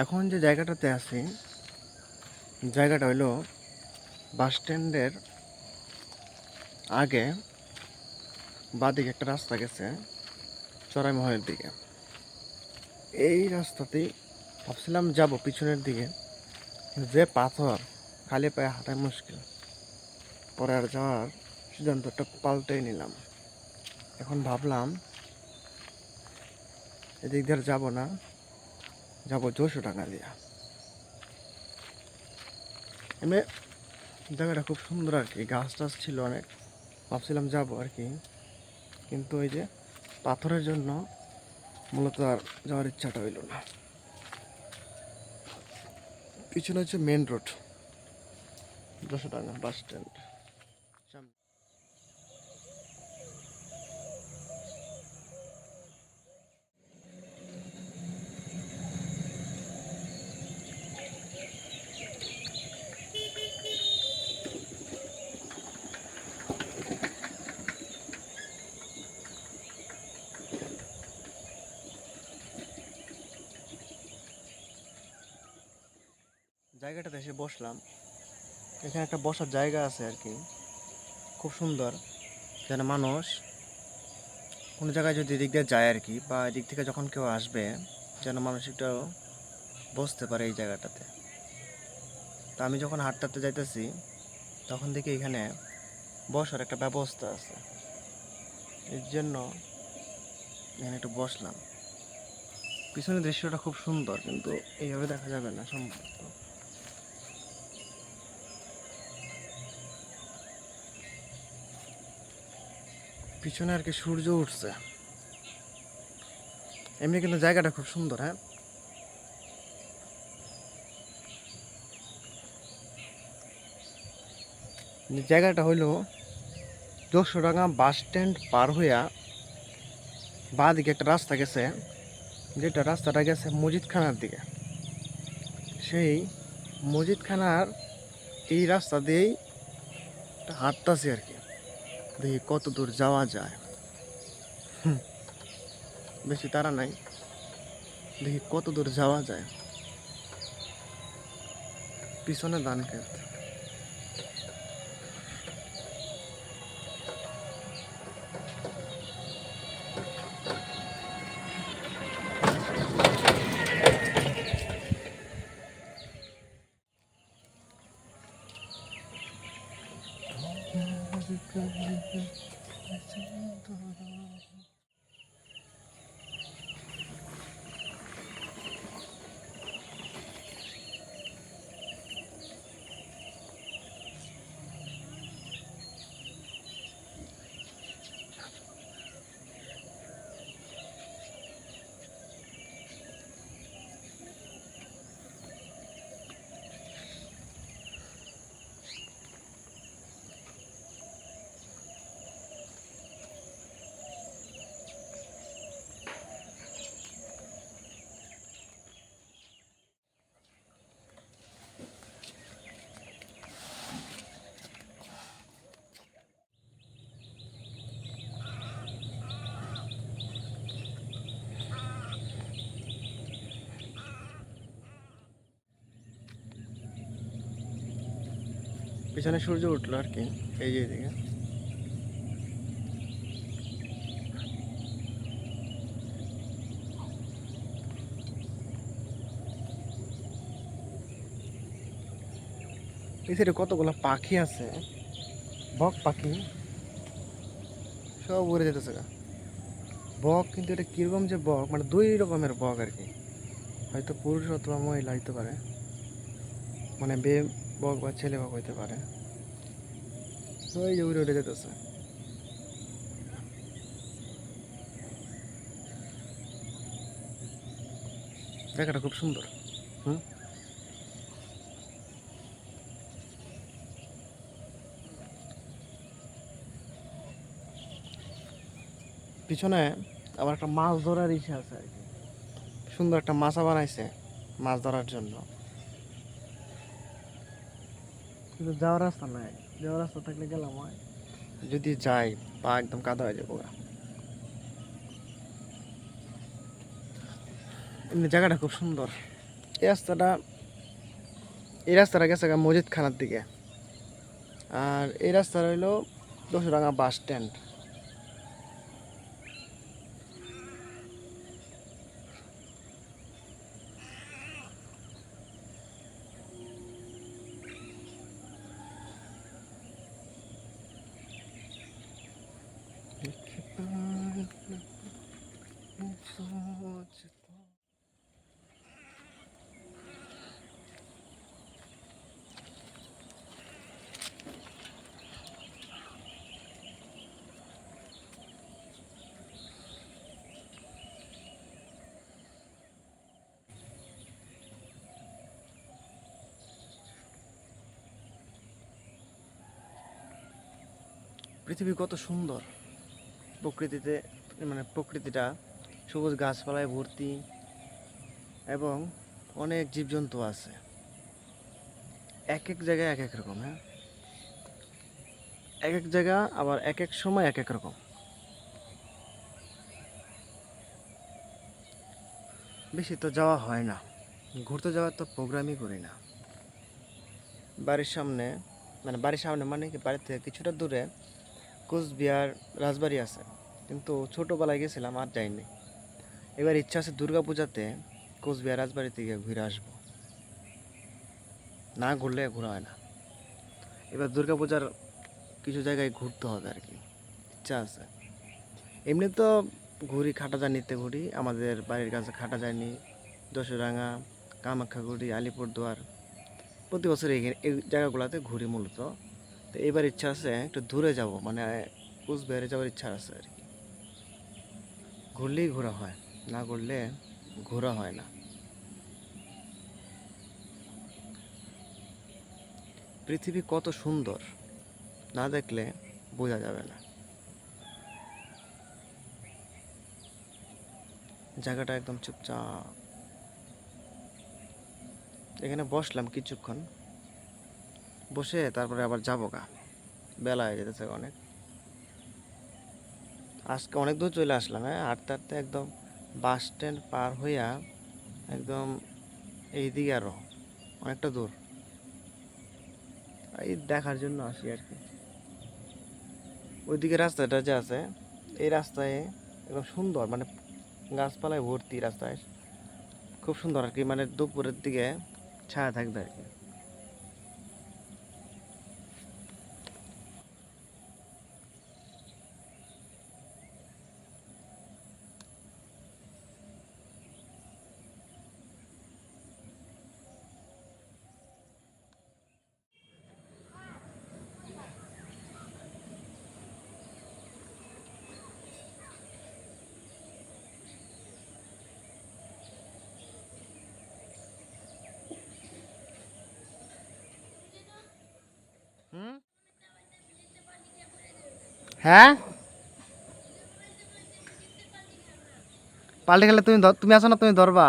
এখন যে জায়গাটাতে আছি, জায়গাটা হলো বাস স্ট্যান্ডের আগে বাদিকে একটা রাস্তা গেছে চড়াই মহলের দিকে। এই রাস্তাতেই ভাবছিলাম যাব পিছনের দিকে যে পাথর খালি পায়ে হাঁটাই মুশকিল। পরে আর যাওয়ার সিদ্ধান্তটা পাল্টেই নিলাম। এখন ভাবলাম এদিক দিয়ে যাব না। যাব দুশো টাকা দিয়া। এমনি জায়গাটা খুব সুন্দর আর কি গাছ টাছ ছিল অনেক, ভাবছিলাম যাব আর কি। কিন্তু ওই যে পাথরের জন্য মূলত আর যাওয়ার ইচ্ছাটা হইল না। পিছনে হচ্ছে মেন রোড দুশো টাকা বাস স্ট্যান্ড জায়গাটাতে এসে বসলাম। এখানে একটা বসার জায়গা আছে আর কি। খুব সুন্দর। যেন মানুষ কোনো জায়গায় যদি এদিক দিয়ে যায় আর কি বা এদিক থেকে যখন কেউ আসবে, যেন মানুষ একটু বসতে পারে এই জায়গাটাতে। তা আমি যখন হাঁটতে যাইতেছি, তখন দেখি এখানে বসার একটা ব্যবস্থা আছে। এর জন্য এখানে একটু বসলাম। পিছনের দৃশ্যটা খুব সুন্দর, কিন্তু এইভাবে দেখা যাবে না সম্ভবত। পিছনে আর কি সূর্য উঠছে। এমনি কিন্তু জায়গাটা খুব সুন্দর হ্যাঁ? জায়গাটা হইল যশোডাঙ্গা বাস স্ট্যান্ড পার হইয়া বাঁ দিকে একটা রাস্তা গেছে, যেটা রাস্তাটা গেছে মজিদখানার দিকে। সেই মজিদখানার এই রাস্তা দিয়েই হাঁটতাছি আর কি। দেখি কত দূর যাওয়া যায়। বেশি তারা নাই। দেখি কত দূর যাওয়া যায়। পিছনে ধান ক্ষেত পিছনে সূর্য উঠল আর কি, এই যে এদিকে। সাইডে কতগুলো পাখি আছে? বক পাখি। সব উড়ে যেতেছে গা। বক কিন্তু এটা কীরকম যে বক মানে দুই রকমের বক আর কি। হয়তো পুরুষ অথবা মহিলা হইতে পারে। মানে বে বক বা ছেলে বক হইতে পারে। ওই যে উড়ে উড়ে যেতেছে। জায়গাটা খুব সুন্দর। হুম? পিছনে আবার একটা মাছ ধরার ইচ্ছা আছে আর কি। সুন্দর একটা মাছা বানাইছে মাছ ধরার জন্য। কিন্তু যাওয়ার রাস্তা নাই। যাওয়ার রাস্তা থাকলে গেলাম হয়। যদি যাই, পা একদম কাদা হয়ে যাব। এমনি জায়গাটা খুব সুন্দর। এই রাস্তাটা এই রাস্তাটা গেছে মজিদ খানার দিকে। আর এই রাস্তা রইল দশরাঙা বাস স্ট্যান্ড। পৃথিবী কত সুন্দর। প্রকৃতিতে মানে প্রকৃতিটা সবুজ গাছপালায় ভর্তি এবং অনেক জীবজন্তু আছে। এক এক জায়গায় এক এক রকম হ্যাঁ? এক এক জায়গা আবার এক এক সময় এক এক রকম। বেশি তো যাওয়া হয় না। ঘুরতে যাওয়ার তো প্রোগ্রামই করি না। বাড়ির সামনে মানে বাড়ির সামনে মানে কি? বাড়ির থেকে কিছুটা দূরে কোচবিহার রাজবাড়ি আছে। কিন্তু ছোটোবেলায় গেছিলাম, আর যাইনি। এবার ইচ্ছা আছে দুর্গা পূজাতে কোচবিহার রাজবাড়িতে গিয়ে ঘুরে আসব। না ঘুরলে ঘোরা হয় না। এবার দুর্গা পূজার কিছু জায়গায় ঘুরতে হবে আর কি। ইচ্ছা আছে। এমনি তো ঘুরি খাটা জানিতে ঘুরি। আমাদের বাড়ির কাছে খাটা যায়নি যশোরাঙ্গা কামাখ্যাগুড়ি আলিপুরদুয়ার। প্রতি বছর এই জায়গাগুলোতে ঘুরি মূলত। তো এবার ইচ্ছা আছে, একটু দূরে যাব মানে কুচবিহারে যাওয়ার ইচ্ছা আছে আর কি। ঘুরলেই ঘোরা হয়, না ঘুরলে ঘোরা হয় না। পৃথিবী কত সুন্দর, না দেখলে বোঝা যাবে না। জায়গাটা একদম চুপচাপ। এখানে বসলাম কিছুক্ষণ বসে তারপরে আবার যাব গা। বেলা হয়ে যেতেছে অনেক। আজকে অনেক দূর চলে আসলাম হ্যাঁ? হাঁটতে হাঁটতে একদম বাস স্ট্যান্ড পার হইয়া একদম এইদিকে আরও অনেকটা দূর। এই দেখার জন্য আসি আর কি। ওইদিকে রাস্তাটা যে আছে, এই রাস্তায় একদম সুন্দর মানে গাছপালায় ভর্তি রাস্তায়। খুব সুন্দর আর কি মানে দুপুরের দিকে ছায়া থাকবে আর কি। হ্যাঁ? পাল্টে গেলে তুমি তুমি আসো না তুমি ধরবা।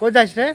কই যাস রে?